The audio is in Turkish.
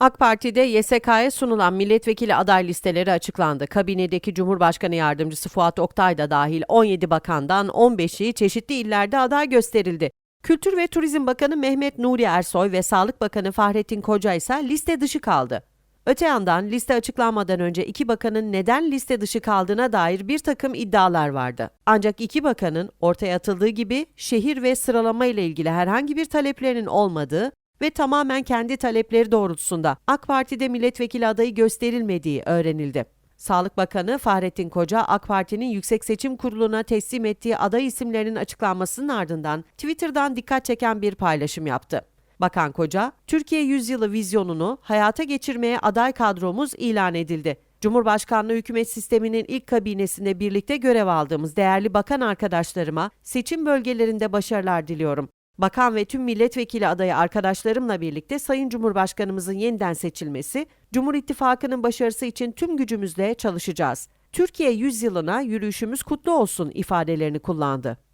AK Parti'de YSK'ya sunulan milletvekili aday listeleri açıklandı. Kabinedeki Cumhurbaşkanı Yardımcısı Fuat Oktay da dahil 17 bakandan 15'i çeşitli illerde aday gösterildi. Kültür ve Turizm Bakanı Mehmet Nuri Ersoy ve Sağlık Bakanı Fahrettin Koca ise liste dışı kaldı. Öte yandan liste açıklanmadan önce iki bakanın neden liste dışı kaldığına dair bir takım iddialar vardı. Ancak iki bakanın ortaya atıldığı gibi şehir ve sıralama ile ilgili herhangi bir taleplerinin olmadığı ve tamamen kendi talepleri doğrultusunda AK Parti'de milletvekili adayı gösterilmediği öğrenildi. Sağlık Bakanı Fahrettin Koca, AK Parti'nin Yüksek Seçim Kurulu'na teslim ettiği aday isimlerinin açıklanmasının ardından Twitter'dan dikkat çeken bir paylaşım yaptı. Bakan Koca, Türkiye Yüzyılı vizyonunu hayata geçirmeye aday kadromuz ilan edildi. Cumhurbaşkanlığı hükümet sisteminin ilk kabinesinde birlikte görev aldığımız değerli bakan arkadaşlarıma seçim bölgelerinde başarılar diliyorum. Bakan ve tüm milletvekili adayı arkadaşlarımla birlikte Sayın Cumhurbaşkanımızın yeniden seçilmesi, Cumhur İttifakı'nın başarısı için tüm gücümüzle çalışacağız. Türkiye yüzyılına yürüyüşümüz kutlu olsun ifadelerini kullandı.